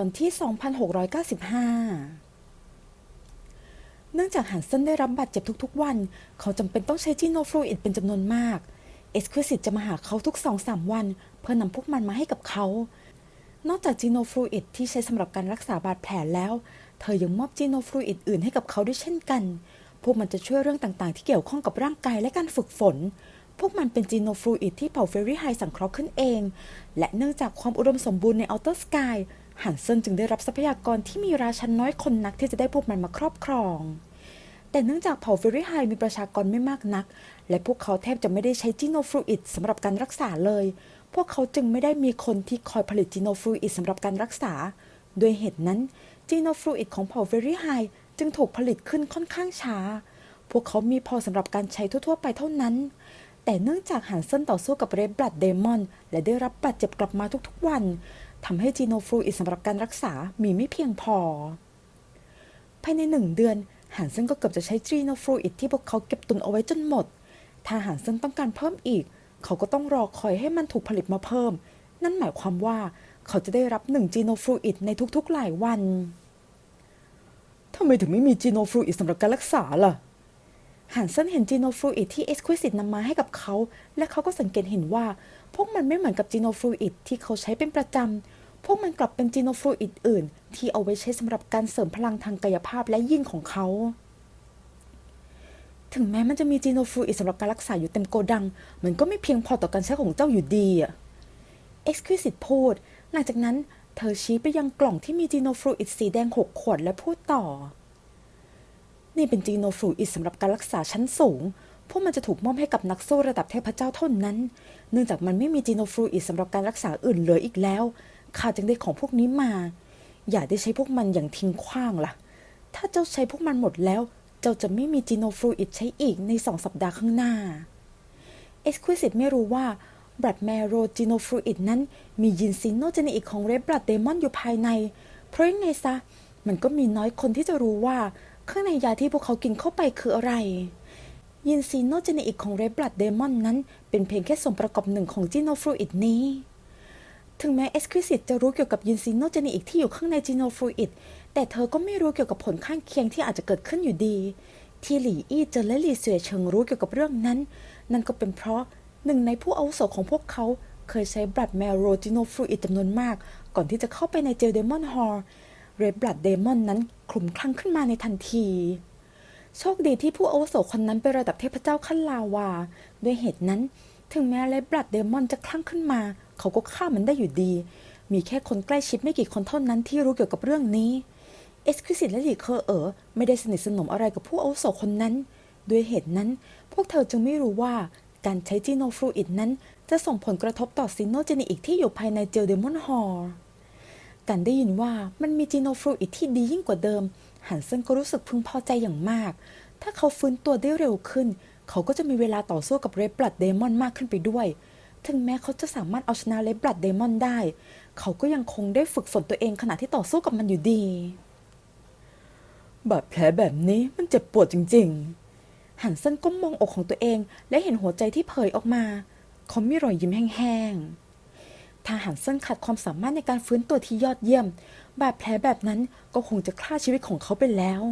อนที่ 2695 เนื่องจากฮันเซนได้รับบาดเจ็บทุกๆวัน เขาจำเป็นต้องใช้จีโนฟลูอิดเป็นจำนวนมาก เอสควิสิตจะมาหาเขาทุก2-3วัน เพื่อนำพวกมันมาให้กับเขา นอกจากจีโนฟลูอิดที่ใช้สำหรับการรักษาบาดแผลแล้ว เธอยังมอบจีโนฟลูอิดอื่นให้กับเขาด้วยเช่นกัน พวกมันจะช่วยเรื่องต่างๆ ที่เกี่ยวข้องกับร่างกายและการฝึกฝนพวกมันเป็นจีโนฟลูอิดที่เผ่าเฟรรี่ไฮสังเคราะห์ขึ้นเอง และเนื่องจากความอุดมสมบูรณ์ในอัลเทอร์สกาย ฮันเซนจึงได้รับทรัพยากรที่มีราชันน้อยคนนักที่จะได้พวกมันมาครอบครอง แต่เนื่องจากเผ่าเฟรรี่ไฮมีประชากรไม่มากนัก และพวกเขาแทบจะไม่ได้ใช้จีโนฟลูอิดสำหรับการรักษาเลย พวกเขาจึงไม่ได้มีคนที่คอยผลิตจีโนฟลูอิดสำหรับการรักษา ด้วยเหตุนั้นจีโนฟลูอิดของเผ่าเฟรรี่ไฮจึงถูกผลิตขึ้นค่อนข้างช้า พวกเขามีพอสำหรับการใช้ทั่วๆ ไปเท่านั้น แต่เนื่องจากฮันเซนต่อสู้กับเรดบลัดเดมอน และได้รับบาดเจ็บกลับมาทุกๆวัน ทำให้จีโนฟลูอิดสำหรับการรักษามีไม่เพียงพอ ภายในหนึ่งเดือนฮันเซนก็เกือบจะใช้จีโนฟลูอิดที่พวกเขาเก็บตุนเอาไว้จนหมด ถ้าฮันเซนต้องการเพิ่มอีก เขาก็ต้องรอคอยให้มันถูกผลิตมาเพิ่ม นั่นหมายความว่าเขาจะได้รับหนึ่งจีโนฟลูอิดในทุกๆหลายวันทำไมถึงไม่มีจีโนฟลูอิดสำหรับการรักษาล่ะฮันเซนเห็นจีโนฟลูอิดที่เอ็กซ์ควิสิตนำมาให้กับเขา และเขาก็สังเกตเห็นว่า พวกมันไม่เหมือนกับจีโนฟลูอิดที่เขาใช้เป็นประจำ พวกมันกลับเป็นจีโนฟลูอิดอื่น ที่เอาไว้ใช้สำหรับการเสริมพลังทางกายภาพและยินของเขา ถึงแม้มันจะมีจีโนฟลูอิดสำหรับการรักษาอยู่เต็มโกดัง มันก็ไม่เพียงพอต่อการใช้ของเจ้าอยู่ดีอะเอ็กซ์ควิสิตพูด หลังจากนั้นเธอชี้ไปยังกล่องที่มีจีโนฟลูอิดสีแดงหกขวดและพูดต่อ นี่เป็นจีโนฟลูอิดสำหรับการรักษาชั้นสูง พวกมันจะถูกมอบให้กับนักสู้ระดับเทพเจ้าเท่านั้น เนื่องจากมันไม่มีจีโนฟลูอิดสำหรับการรักษาอื่นเหลืออีกแล้วข้าจึงได้ของพวกนี้มา อย่าได้ใช้พวกมันอย่างทิ้งขว้างล่ะ ถ้าเจ้าใช้พวกมันหมดแล้ว เจ้าจะไม่มีจีโนฟลูอิดใช้อีกในสองสัปดาห์ข้างหน้าเอ็กซ์ควิสิตไม่รู้ว่าบลัดแมโรจีโนฟลูอิดนั้นมียินซิโนเจนอิกของเรดบลัดเดมอนอยู่ภายใน เพราะยังไงซะ มันก็มีน้อยคนที่จะรู้ว่าเครื่องในยาที่พวกเขากินเข้าไปคืออะไร ยินซีโนเจเนอิกของเรดบลัดเดมอนนั้น เป็นเพียงแค่ส่วนประกอบหนึ่งของจีโนฟลูอิดนี้ ถึงแม้เอสคริสิตจะรู้เกี่ยวกับยินซีโนเจเนอิกที่อยู่ข้างในจีโนฟลูอิดแต่เธอก็ไม่รู้เกี่ยวกับผลข้างเคียงที่อาจจะเกิดขึ้นอยู่ดี ที่หลี่อี้เจนและหลี่เสวยเฉิงรู้เกี่ยวกับเรื่องนั้น นั่นก็เป็นเพราะหนึ่งในผู้อาวุโสของพวกเขาเคยใช้บลัดแมโรจิโนฟลูอิดจำนวนมาก ก่อนที่จะเข้าไปในเจลเดมอนฮอลเรดบลัดเดมอนนั้นคลุมคลั่งขึ้นมาในทันที โชคดีที่ผู้อาวุโสคนนั้นเป็นระดับเทพเจ้าขั้นลาวา ด้วยเหตุนั้น ถึงแม้เรดบลัดเดมอนจะคลั่งขึ้นมา เขาก็ฆ่ามันได้อยู่ดี มีแค่คนใกล้ชิดไม่กี่คนเท่านั้นที่รู้เกี่ยวกับเรื่องนี้เอสคิสิตและหลีเคอร์เอ๋อไม่ได้สนิทสนมอะไรกับผู้อาวุโสคนนั้น ด้วยเหตุนั้น พวกเธอจึงไม่รู้ว่าการใช้จีโนฟลูอิดนั้น จะส่งผลกระทบต่อซิโนเจนิอิกที่อยู่ภายในเจลเดมอนฮอลการได้ยินว่ามันมีจีโนฟลูอิดที่ดียิ่งกว่าเดิม ฮันเซนก็รู้สึกพึงพอใจอย่างมาก ถ้าเขาฟื้นตัวได้เร็วขึ้น เขาก็จะมีเวลาต่อสู้กับเรบลัดเดมอนมากขึ้นไปด้วย ถึงแม้เขาจะสามารถเอาชนะเรบลัดเดมอนได้ เขาก็ยังคงได้ฝึกฝนตัวเองขณะที่ต่อสู้กับมันอยู่ดี บาดแผลแบบนี้มันเจ็บปวดจริงๆฮันเซนก้มมองอกของตัวเอง และเห็นหัวใจที่เผยออกมา เขามีรอยยิ้มแห้งๆถ้าฮันเซนขาดความสามารถในการฟื้นตัวที่ยอดเยี่ยม บาดแผลแบบนั้นก็คงจะฆ่าชีวิตของเขาไปแล้ว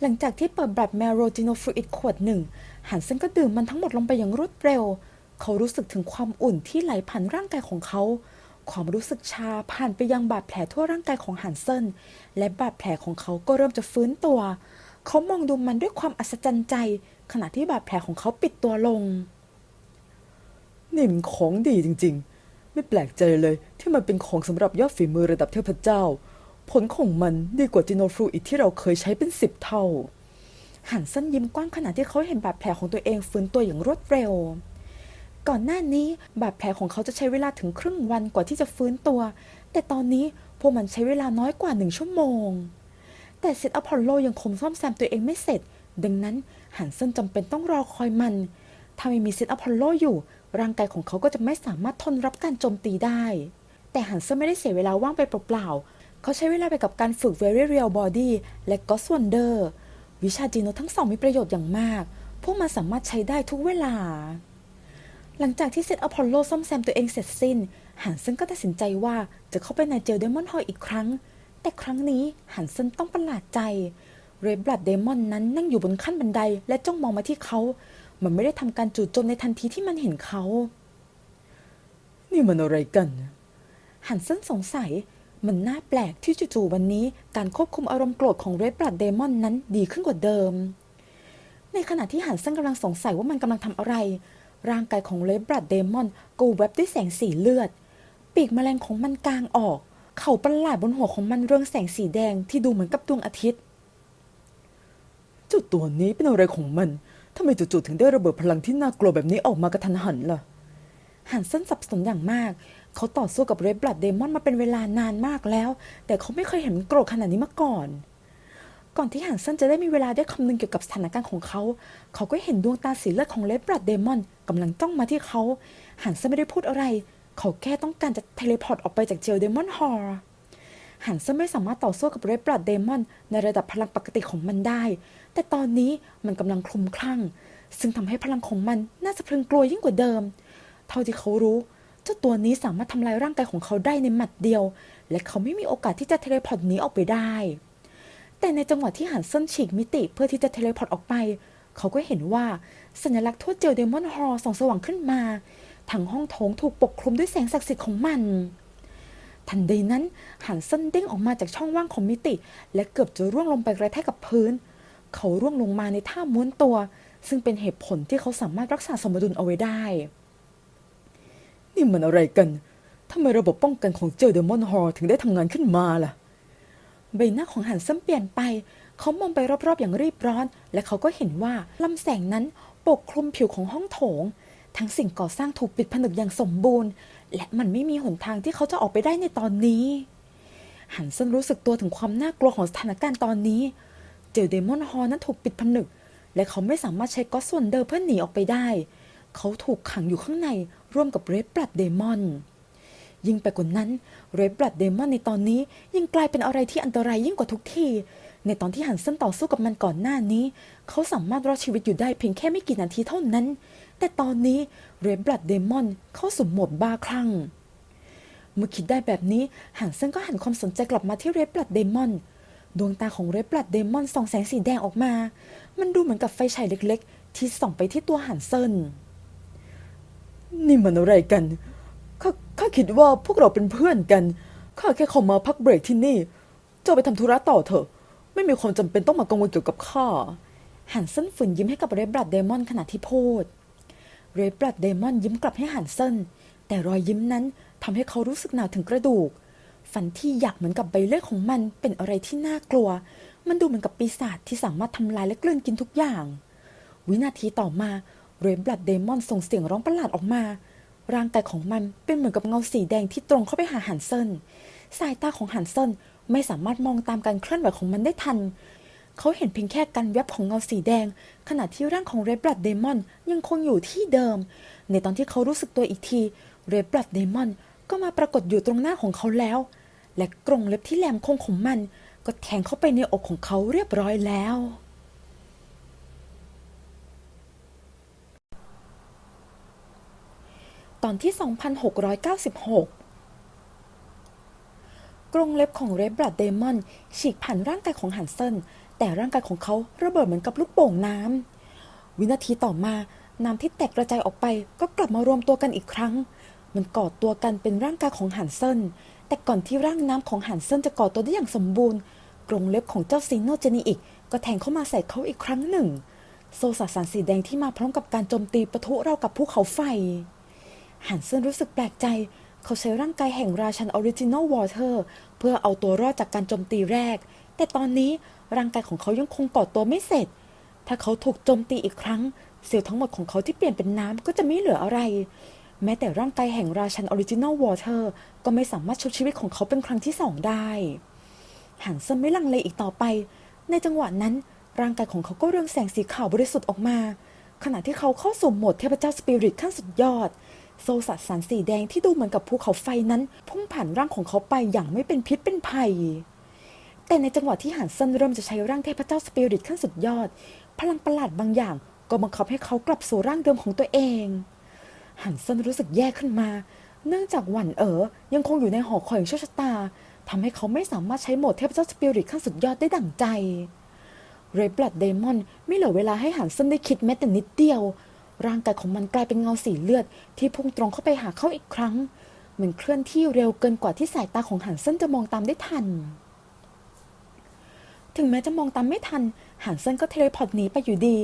หลังจากที่เปิดบลัดแมโรจิโนฟลูอิดขวดหนึ่งฮันเซนก็ดื่มมันทั้งหมดลงไปอย่างรวดเร็ว เขารู้สึกถึงความอุ่นที่ไหลผ่านร่างกายของเขา ความรู้สึกชาผ่านไปยังบาดแผลทั่วร่างกายของฮันเซนและบาดแผลของเขาก็เริ่มจะฟื้นตัว เขามองดูมันด้วยความอัศจรรย์ใจ ขณะที่บาดแผลของเขาปิดตัวลง นี่มันของดีจริงๆ ไม่แปลกใจเลยที่มันเป็นของสำหรับยอดฝีมือระดับเทพเจ้า ผลของมันดีกว่าจิโนฟลูอิดที่เราเคยใช้เป็นสิบเท่า หันสั้นยิ้มกว้างขณะที่เขาเห็นบาดแผลของตัวเองฟื้นตัวอย่างรวดเร็ว ก่อนหน้านี้บาดแผลของเขาจะใช้เวลาถึงครึ่งวันกว่าที่จะฟื้นตัว แต่ตอนนี้พวกมันใช้เวลาน้อยกว่าหนึ่งชั่วโมง แต่เซตอพอลโลยังคงซ่อมแซมตัวเองไม่เสร็จ ดังนั้นฮันเซนจำเป็นต้องรอคอยมัน ถ้าไม่มีเซตอพอลโลอยู่ ร่างกายของเขาก็จะไม่สามารถทนรับการโจมตีได้ แต่ฮันเซนไม่ได้เสียเวลาว่างไปเปล่าๆ เขาใช้เวลาไปกับการฝึก Very Real Body และ Ghost Wonder วิชาจีโนทั้งสองมีประโยชน์อย่างมาก พวกมันสามารถใช้ได้ทุกเวลา หลังจากที่เซตอพอลโลซ่อมแซมตัวเองเสร็จสิ้นฮันเซนก็ตัดสินใจว่าจะเข้าไปในเจลเดมอนฮอลอีกครั้ง แต่ครั้งนี้ฮันเซนต้องประหลาดใจ เรบลัดเดมอนนั้นนั่งอยู่บนขั้นบันไดและจ้องมองมาที่เขา มันไม่ได้ทำการจู่โจมในทันทีที่มันเห็นเขา นี่มันอะไรกันฮันเซนสงสัย มันน่าแปลกที่จู่ๆวันนี้ การควบคุมอารมณ์โกรธของเรดบลัดเดมอนนั้นดีขึ้นกว่าเดิม ในขณะที่ฮันเซนกำลังสงสัยว่ามันกำลังทำอะไร ร่างกายของเรดบลัดเดมอนก็แวบด้วยแสงสีเลือด ปีกแมลงของมันกลางออก เขาประหลาดบนหัวของมันเรืองแสงสีแดงที่ดูเหมือนกับดวงอาทิตย์เจ้าตัวนี้เป็นอะไรของมัน ทำไมจู่ๆถึงได้ระเบิดพลังที่น่ากลัวแบบนี้ออกมากระทันหันล่ะฮันเซนสับสนอย่างมาก เขาต่อสู้กับเรดบลัดเดมอนมาเป็นเวลานานมากแล้ว แต่เขาไม่เคยเห็นมันโกรธขนาดนี้มาก่อน ก่อนที่ฮันเซนจะได้มีเวลาได้คำนึงเกี่ยวกับสถานการณ์ของเขา เขาก็เห็นดวงตาสีเลือดของเรดบลัดเดมอนกำลังจ้องมาที่เขาฮันเซนไม่ได้พูดอะไร เขาแค่ต้องการจะเทเลพอร์ตออกไปจากเจลเดมอนฮอล ล์ฮันเซนไม่สามารถต่อสู้กับเรดบลัดเดมอนในระดับพลังปกติของมันได้ แต่ตอนนี้มันกำลังคลุมคลั่ง ซึ่งทำให้พลังของมันน่าจะพึงกลัวยิ่งกว่าเดิม เท่าที่เขารู้เจ้าตัวนี้สามารถทำลายร่างกายของเขาได้ในหมัดเดียว และเขาไม่มีโอกาสที่จะเทเลพอร์ตหนีออกไปได้ แต่ในจังหวะที่หันเส้นฉีกมิติเพื่อที่จะเทเลพอร์ตออกไป เขาก็เห็นว่าสัญลักษณ์ทั่วเจลเดมอนฮอลส่องสว่างขึ้นมาทั้งห้องโถงถูกปกคลุมด้วยแสงศักดิ์สิทธิ์ของมัน ทันใดนั้นหันเส้นเด้งออกมาจากช่องว่างของมิติ และเกือบจะร่วงลงไปกระแทกกับพื้น เขาร่วงลงมาในท่าม้วนตัว ซึ่งเป็นเหตุผลที่เขาสามารถรักษาสมดุลเอาไว้ได้ นี่มันอะไรกันทำไมระบบป้องกันของเจลเดมอนฮอลถึงได้ทำงานขึ้นมาล่ะ ใบหน้าของหันเซัมเปลี่ยนไป เขามองไปรอบๆอย่างรีบร้อน และเขาก็เห็นว่าลำแสงนั้นปกคลุมผิวของห้องโถง ทั้งสิ่งก่อสร้างถูกปิดผนึกอย่างสมบูรณ์ และมันไม่มีหนทางที่เขาจะออกไปได้ในตอนนี้ หันเซันรู้สึกตัวถึงความน่ากลัวของสถานการณ์ตอนนี้ เจลเดมอนฮอลนั้นถูกปิดผนึก และเขาไม่สามารถใช้ก็อตส่วนเดิมเพื่อหนีออกไปได้ เขาถูกขังอยู่ข้างในร่วมกับเรดบลัดเดมอน ยิ่งไปกว่านั้นเรดบลัดเดมอนในตอนนี้ยิ่งกลายเป็นอะไรที่อันตรายยิ่งกว่าทุกที ในตอนที่ฮันเซนต่อสู้กับมันก่อนหน้านี้ เขาสามารถรอดชีวิตอยู่ได้เพียงแค่ไม่กี่นาทีเท่านั้น แต่ตอนนี้เรดบลัดเดมอนเข้าสู่โหมดบ้าคลั่ง เมื่อคิดได้แบบนี้ฮันเซนก็หันความสนใจกลับมาที่เรดบลัดเดมอน ดวงตาของเรดบลัดเดมอนส่องแสงสีแดงออกมา มันดูเหมือนกับไฟฉายเล็กๆ ที่ส่องไปที่ตัวฮันเซินนี่มันอะไรกันข้าข้าคิดว่าพวกเราเป็นเพื่อนกัน ข้าแค่เข้ามาพักเบรกที่นี่ เจ้าไปทำธุระต่อเถอะ ไม่มีความจำเป็นต้องมากังวลเกี่ยวกับข้าหันเซินฝืนยิ้มให้กับเรดบลัดเดมอนขณะที่พูด เรดบลัดเดมอนยิ้มกลับให้หันเซนแต่รอยยิ้มนั้นทำให้เขารู้สึกหนาวถึงกระดูกฟันที่หยักเหมือนกับใบเลือดของมันเป็นอะไรที่น่ากลัว มันดูเหมือนกับปีศาจที่สามารถทำลายและกลืนกินทุกอย่าง วินาทีต่อมาเรดบลัดเดมอนส่งเสียงร้องประหลาดออกมา ร่างกายของมันเป็นเหมือนกับเงาสีแดงที่ตรงเข้าไปหาฮันเซนสายตาของฮันเซนไม่สามารถมองตามการเคลื่อนไหวของมันได้ทัน เขาเห็นเพียงแค่การแวบของเงาสีแดง ขณะที่ร่างของเรบลัดเดมอนยังคงอยู่ที่เดิม ในตอนที่เขารู้สึกตัวอีกที เรบลัดเดมอนก็มาปรากฏอยู่ตรงหน้าของเขาแล้ว และกรงเล็บที่แหลมคมของมัน ก็แทงเข้าไปในอกของเขาเรียบร้อยแล้ว ตอนที่ 2696กรงเล็บของเรบลัดเดมอนฉีกผ่านร่างกายของฮันเซน แต่ร่างกายของเขาระเบิดเหมือนกับลูกโป่งน้ำวินาทีต่อมาน้ำที่แตกกระจายออกไปก็กลับมารวมตัวกันอีกครั้ง มันก่อตัวกันเป็นร่างกายของฮันเซนแต่ก่อนที่ร่างน้ำของฮันเซนจะก่อตัวได้อย่างสมบูรณ์ กรงเล็บของเจ้าซีโนเจนีอีก ก็แทงเข้ามาใส่เขาอีกครั้งหนึ่ง โซสสารสีแดงที่มาพร้อมกับการโจมตีปะทุเรากับภูเขาไฟฮันเซนรู้สึกแปลกใจ เขาใช้ร่างกายแห่งราชันออริจินอลวอเตอร์เพื่อเอาตัวรอดจากการโจมตีแรก แต่ตอนนี้ร่างกายของเขายังคงก่อตัวไม่เสร็จ ถ้าเขาถูกโจมตีอีกครั้ง เซลล์ทั้งหมดของเขาที่เปลี่ยนเป็นน้ำก็จะไม่เหลืออะไร แม้แต่ร่างกายแห่งราชันออริจินอลวอเตอร์ก็ไม่สามารถชุบชีวิตของเขาเป็นครั้งที่สองได้ฮันเซนไม่ลังเลอีกต่อไป ในจังหวะนั้น ร่างกายของเขาก็เรืองแสงสีขาวบริสุทธิ์ออกมา ขณะที่เขาเข้าสู่โหมดเทพเจ้าสปิริตขั้นสุดยอดโซสัตสารสีแดงที่ดูเหมือนกับภูเขาไฟนั้น พุ่งผ่านร่างของเขาไปอย่างไม่เป็นพิษเป็นภัย แต่ในจังหวะที่ฮันเซนเริ่มจะใช้ร่างเทพเจ้าสปิริตขั้นสุดยอด พลังประหลาดบางอย่าง ก็บังคับให้เขากลับสู่ร่างเดิมของตัวเองฮันเซนรู้สึกแย่ขึ้นมา เนื่องจากหวันเอ๋อยังคงอยู่ในหอคอยของโชคชะตาทำให้เขาไม่สามารถใช้โหมดเทพเจ้าสปิริตขั้นสุดยอดได้ดั่งใจ เรย์บลัดเดมอนไม่เหลือเวลาให้หันเส้นได้คิดแม้แต่นิดเดียว ร่างกายของมันกลายเป็นเงาสีเลือด ที่พุ่งตรงเข้าไปหาเขาอีกครั้ง มันเคลื่อนที่เร็วเกินกว่าที่สายตาของหันเส้นจะมองตามได้ทัน ถึงแม้จะมองตามไม่ทันหันเซินก็เทเลพอร์ตหนีไปอยู่ดี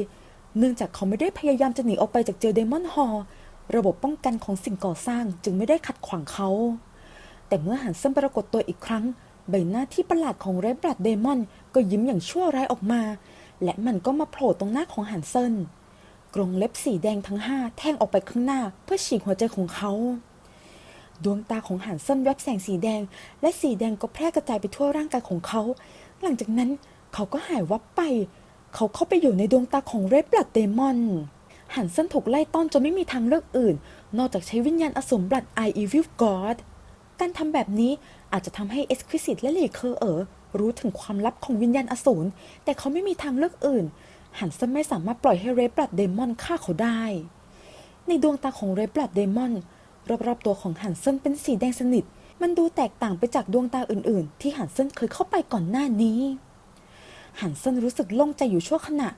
เนื่องจากเขาไม่ได้พยายามจะหนีออกไปจากเจอเดมอนฮอลล์ระบบป้องกันของสิ่งก่อสร้างจึงไม่ได้ขัดขวางเขา แต่เมื่อหันเซินปรากฏตัวอีกครั้ง ใบหน้าที่ประหลาดของเรบลัดเดมอนก็ยิ้มอย่างชั่วร้ายออกมา และมันก็มาโผล่ตรงหน้าของหันเซินกรงเล็บสีแดงทั้งห้าแทงออกไปข้างหน้าเพื่อฉีกหัวใจของเขา ดวงตาของหันเซินแวบแสงสีแดง และสีแดงก็แพร่กระจายไปทั่วร่างกายของเขา หลังจากนั้นเขาก็หายวับไป เขาเข้าไปอยู่ในดวงตาของเรบลัดเดมอน หันเซนถูกไล่ต้อนจนไม่มีทางเลือกอื่น นอกจากใช้วิญญาณอสมบลัดไออีวิลกอดการทำแบบนี้อาจจะทำให้เอสควิสิตและเลเคอร์เออรู้ถึงความลับของวิญญาณอสูรแต่เขาไม่มีทางเลือกอื่น หันเซนไม่สามารถปล่อยให้เรบลัดเดมอนฆ่าเขาได้ ในดวงตาของเรบลัดเดมอนรอบๆตัวของฮันเซนเป็นสีแดงสนิท มันดูแตกต่างไปจากดวงตาอื่นๆ ที่ฮันเซนเคยเข้าไปก่อนหน้านี้ฮันเซนรู้สึกโล่งใจอยู่ชั่วขณะ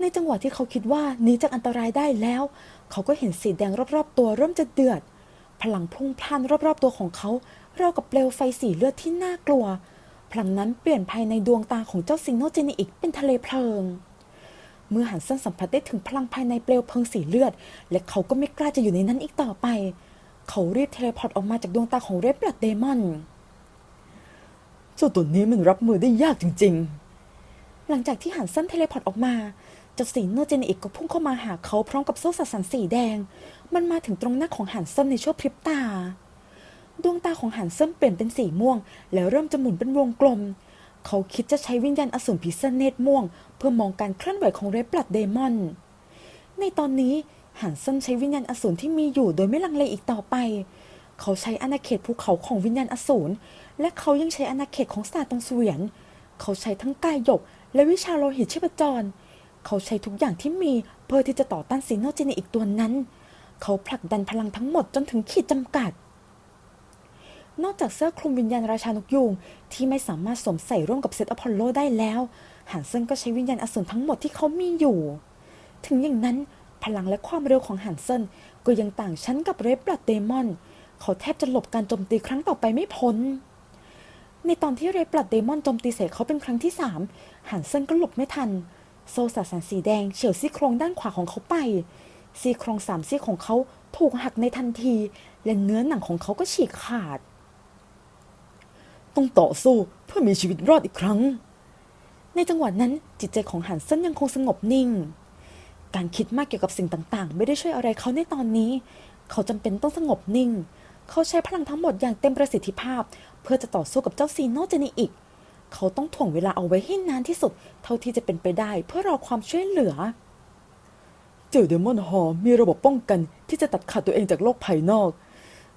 ในจังหวะที่เขาคิดว่าหนีจากอันตรายได้แล้ว เขาก็เห็นสีแดงรอบๆ ตัวเริ่มจะเดือด พลังพุ่งพล่านรอบๆ ตัวของเขาเรากับเปลวไฟสีเลือดที่น่ากลัว พลังนั้นเปลี่ยนภายในดวงตาของเจ้าซิงโนเจนีอิกเป็นทะเลเพลิง เมื่อหันเซนสัมผัสได้ถึงพลังภายในเปลวเพลิงสีเลือด และเขาก็ไม่กล้าจะอยู่ในนั้นอีกต่อไป เขารีบเทเลพอร์ตออกมาจากดวงตาของเรดบลัดเดมอนเจ้าตัวนี้มันรับมือได้ยากจริง ๆ หลังจากที่หันเซนเทเลพอร์ตออกมาเจ้าสีโนเจนอิกก็พุ่งเข้ามาหาเขาพร้อมกับโซ่สัสันสีแดง มันมาถึงตรงหน้าของหันเซนในชั่วพริบตา ดวงตาของหันเซนเปลี่ยนเป็นสีม่วง แล้วเริ่มจะหมุนเป็นวงกลม เขาคิดจะใช้วิญญาณอสูรพิษเนตรม่วง เพื่อมองการเคลื่อนไหวของเรดบลัดเดมอน ในตอนนี้ หันเซนใช้วิญญาณอสูรที่มีอยู่โดยไม่ลังเลอีกต่อไป เขาใช้อาณาเขตภูเขาของวิญญาณอสูร และเขายังใช้อาณาเขตของศาสตร์ตรงเสวียน เขาใช้ทั้งกายหยก และวิชาโลหิตชีพจร เขาใช้ทุกอย่างที่มีเพื่อที่จะต่อต้านซีโนเจนีอีกตัวนั้น เขาผลักดันพลังทั้งหมดจนถึงขีดจำกัด นอกจากเสื้อคลุมวิญญาณราชานกยูงที่ไม่สามารถสวมใส่ร่วมกับเซตอพอลโลได้แล้วหันเซนก็ใช้วิญญาณอสูรทั้งหมดที่เขามีอยู่ ถึงอย่างนั้น พลังและความเร็วของหันเซนก็ยังต่างชั้นกับเรดบลัดเดมอน เขาแทบจะหลบการโจมตีครั้งต่อไปไม่พ้น ในตอนที่เรดบลัดเดมอนโจมตีใส่เขาเป็นครั้งที่สามหันเซนก็หลบไม่ทัน โซสาสันสีแดงเฉียวซี่โครงด้านขวาของเขาไป ซี่โครงสามซี่ของเขาถูกหักในทันที และเนื้อหนังของเขาก็ฉีกขาด ต้องต่อสู้เพื่อมีชีวิตรอดอีกครั้ง ในจังหวะนั้นจิตใจของหันเซนยังคงสงบนิ่ง การคิดมากเกี่ยวกับสิ่งต่างๆ ไม่ได้ช่วยอะไรเขาในตอนนี้ เขาจำเป็นต้องสงบนิ่ง เขาใช้พลังทั้งหมดอย่างเต็มประสิทธิภาพ เพื่อจะต่อสู้กับเจ้าซีโนเจนีอีก เขาต้องถ่วงเวลาเอาไว้ให้นานที่สุด เท่าที่จะเป็นไปได้เพื่อรอความช่วยเหลือ เจอเดมอนฮอมีระบบป้องกันที่จะตัดขาดตัวเองจากโลกภายนอก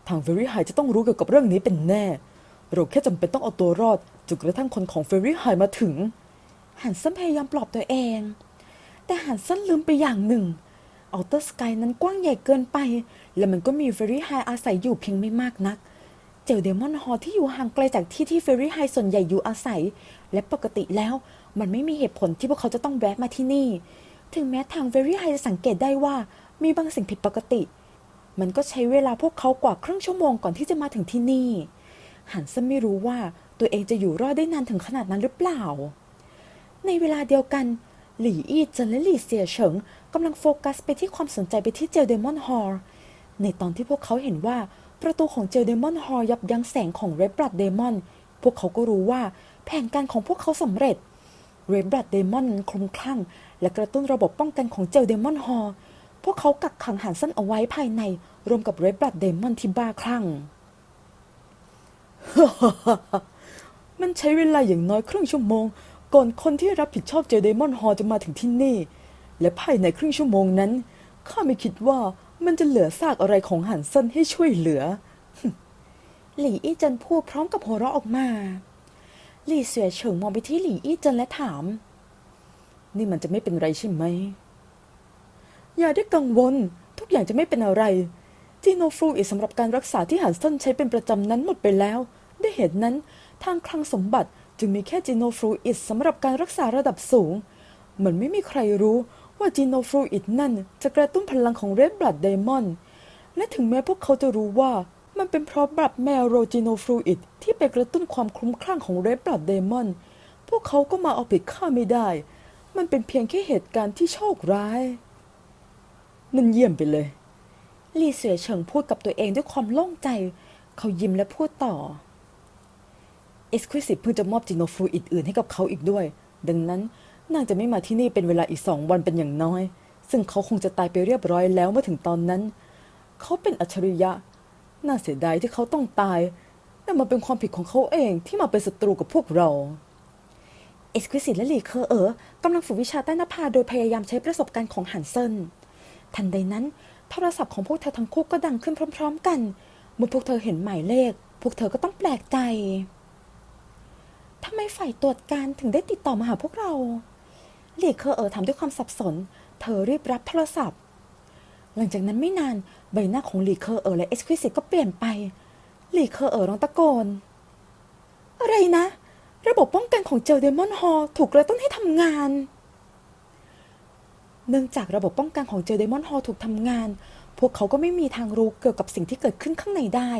ทางเฟรรี่ไฮจะต้องรู้เกี่ยวกับเรื่องนี้เป็นแน่เราแค่จำเป็นต้องเอาตัวรอดจนกระทั่งคนของเฟรรี่ไฮมาถึง หันเซนพยายามปลอบตัวเอง แต่หันเซนลืมไปอย่างหนึ่งอัลเตอร์สกายนั้นกว้างใหญ่เกินไป และมันก็มีเฟรรี่ไฮอาศัยอยู่เพียงไม่มากนัก เจลเดมอนฮอลที่อยู่ห่างไกลจากที่ที่เฟรรี่ไฮส่วนใหญ่อยู่อาศัย และปกติแล้วมันไม่มีเหตุผลที่พวกเขาจะต้องแวะมาที่นี่ ถึงแม้ทางเฟรรี่ไฮจะสังเกตได้ว่ามีบางสิ่งผิดปกติ มันก็ใช้เวลาพวกเขากว่าครึ่งชั่วโมงก่อนที่จะมาถึงที่นี่ หันเซนไม่รู้ว่าตัวเองจะอยู่รอดได้นานถึงขนาดนั้นหรือเปล่า ในเวลาเดียวกัน หลี่อี้เจินและหลี่เสี่ยเฉิงกำลังโฟกัสไปที่ความสนใจไปที่เจลเดมอนฮอลในตอนที่พวกเขาเห็นว่าประตูของเจลเดมอนฮอลยับยั้งแสงของเรบลัดเดมอน พวกเขาก็รู้ว่าแผนการของพวกเขาสำเร็จ เรบลัดเดมอนคลุมคลั่ง และกระตุ้นระบบป้องกันของเจลเดมอนฮอลพวกเขากักขังหันสั้นเอาไว้ภายใน รวมกับเรบลัดเดมอนที่บ้าคลั่ง มันใช้เวลาอย่างน้อยครึ่งชั่วโมง ก่อนคนที่รับผิดชอบเจเดมอนฮอจะมาถึงที่นี่ และภายในครึ่งชั่วโมงนั้น ข้าไม่คิดว่ามันจะเหลือซากอะไรของหันเซนให้ช่วยเหลือ หลี่อี้เจินพูดพร้อมกับหัวเราะออกมา หลี่เสวยเฉิงมองไปที่หลี่อี้เจินและถาม นี่มันจะไม่เป็นไรใช่ไหม อย่าได้กังวล ทุกอย่างจะไม่เป็นอะไรเจจีโนฟลูอิดสำหรับการรักษาที่ฮันเซนใช้เป็นประจำนั้นหมดไปแล้ว ด้วยเหตุนั้นทางคลังสมบัติ จึงมีแค่จีโนฟลูอิดสำหรับการรักษาระดับสูง เหมือนไม่มีใครรู้ว่าจีโนฟลูอิดนั่นจะกระตุ้นพลังของเรดบลัดไดมอนด์และถึงแม้พวกเขาจะรู้ว่ามันเป็นเพราะบลัดแมวโรจิโนฟลูอิดที่ไปกระตุ้นความคลุ้มคลั่งของเรดบลัดไดมอนด์พวกเขาก็มาเอาผิดข้าไม่ได้ มันเป็นเพียงแค่เหตุการณ์ที่โชคร้าย นั่นเยี่ยมไปเลย ลีเสวยเฉิงพูดกับตัวเองด้วยความโล่งใจ เขายิ้มและพูดต่อ เอ็กซ์คลูซีฟเพิ่งจะมอบจีโนฟลูอิดอื่นให้กับเขาอีกด้วย ดังนั้นนางจะไม่มาที่นี่เป็นเวลาอีกสองวันเป็นอย่างน้อย ซึ่งเขาคงจะตายไปเรียบร้อยแล้วเมื่อถึงตอนนั้น เขาเป็นอัจฉริยะ น่าเสียดายที่เขาต้องตายแต่มันเป็นความผิดของเขาเองที่มาเป็นศัตรูกับพวกเราเอ็กซ์คลูซีฟและหลีเคอร์เอ๋อกำลังฝึกวิชาใต้น้าผาโดยพยายามใช้ประสบการณ์ของฮันเซนทันใดนั้น โทรศัพท์ของพวกเธอทั้งคู่ก็ดังขึ้นพร้อม ๆ กัน เมื่อพวกเธอเห็นหมายเลข พวกเธอก็ต้องแปลกใจ ทำไมฝ่ายตรวจการถึงได้ติดต่อมาหาพวกเราหลีเคอร์เอ๋อถามด้วยความสับสน เธอรีบรับโทรศัพท์ หลังจากนั้นไม่นานใบหน้าของหลีเคอร์เอ๋อและเอ็กซ์ควิสิตก็เปลี่ยนไปหลีเคอร์เอ๋อร้องตะโกน อะไรนะ ระบบป้องกันของเจลเดมอนฮอลถูกกระตุ้นให้ทำงาน เนื่องจากระบบป้องกันของเจลเดมอนฮอลถูกทำงาน พวกเขาก็ไม่มีทางรู้เกี่ยวกับสิ่งที่เกิดขึ้นข้างในได้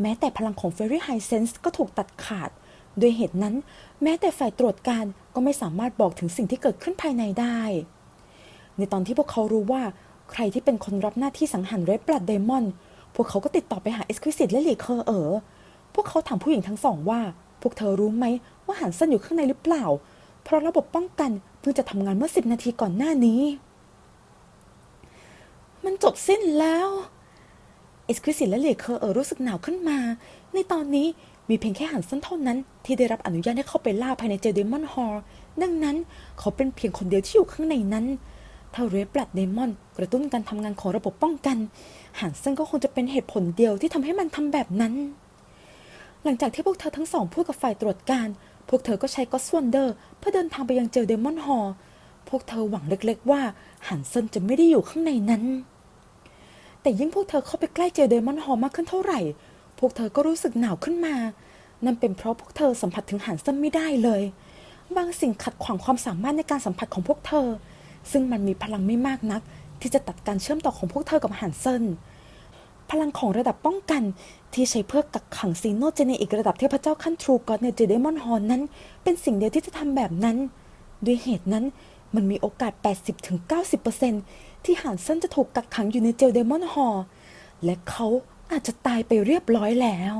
แม้แต่พลังของเฟร r ี h ไฮเซนส์ก็ถูกตัดขาด ด้วยเหตุนั้น แม้แต่ฝ่ายตรวจการก็ไม่สามารถบอกถึงสิ่งที่เกิดขึ้นภายในได้ ในตอนที่พวกเขารู้ว่าใครที่เป็นคนรับหน้าที่สังหารเรดบลัดเดมอน พวกเขาก็ติดต่อไปหาเอ็กซ์ควิสิตและหลีเคอร์เออพวกเขาถามผู้หญิงทั้งสองว่า พวกเธอรู้ไหมว่าหันเซนอยู่ข้างในหรือเปล่า เพราะระบบป้องกันเพิ่งจะทำงานเมื่อสิบนาทีก่อนหน้านี้ มันจบสิ้นแล้วเอ็กซ์ควิสิตและเลเคอร์เออรู้สึกหนาวขึ้นมา ในตอนนี้ มีเพียงแค่หันเส้นเท่านั้น ที่ได้รับอนุญาตให้เข้าไปล่าภายในเจเดมอนฮอลดังนั้นเขาเป็นเพียงคนเดียวที่อยู่ข้างในนั้น ถ้าเรดบลัดเดมอนกระตุ้นการทำงานของระบบป้องกันหันเส้นก็คงจะเป็นเหตุผลเดียวที่ทำให้มันทำแบบนั้น หลังจากที่พวกเธอทั้งสองพูดกับฝ่ายตรวจการ พวกเธอก็ใช้ก็สวนเดอร์ เพื่อเดินทางไปยังเจลเดมอนฮอลพวกเธอหวังเล็กๆว่าหันเซนจะไม่ได้อยู่ข้างในนั้น แต่ยิ่งพวกเธอเข้าไปใกล้เจลเดมอนฮอลมากขึ้นเท่าไหร่ พวกเธอก็รู้สึกหนาวขึ้นมา นั่นเป็นเพราะพวกเธอสัมผัสถึงหันเซนไม่ได้เลย บางสิ่งขัดขวางความสามารถในการสัมผัสของพวกเธอ ซึ่งมันมีพลังไม่มากนัก ที่จะตัดการเชื่อมต่อของพวกเธอกับหันเซนพลังของระดับป้องกันที่ใช้เพื่อกักขังซีโนเจเนอีกระดับเทพเจ้าขั้นทรูกอดในเจเดมอนฮอนนั้น เป็นสิ่งเดียวที่จะทำแบบนั้น ด้วยเหตุนั้นมันมีโอกาส 80-90%ที่หานเส้นจะถูกกักขังอยู่ในเจลเดมอนฮอและเขา อาจจะตายไปเรียบร้อยแล้ว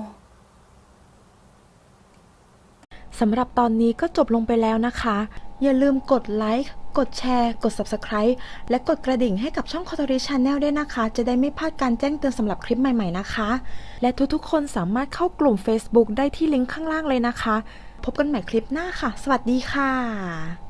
สำหรับตอนนี้ก็จบลงไปแล้วนะคะ อย่าลืมกดไลค์ กดแชร์ กด Subscribe และกดกระดิ่งให้กับช่อง c o t o r i Channel ด้วยนะคะ จะได้ไม่พลาดการแจ้งเตือนสำหรับคลิปใหม่ ๆนะคะ และทุกๆ คนสามารถเข้ากลุ่ม Facebook ได้ที่ลิงก์ข้างล่างเลยนะคะ พบกันใหม่คลิปหน้าค่ะ สวัสดีค่ะ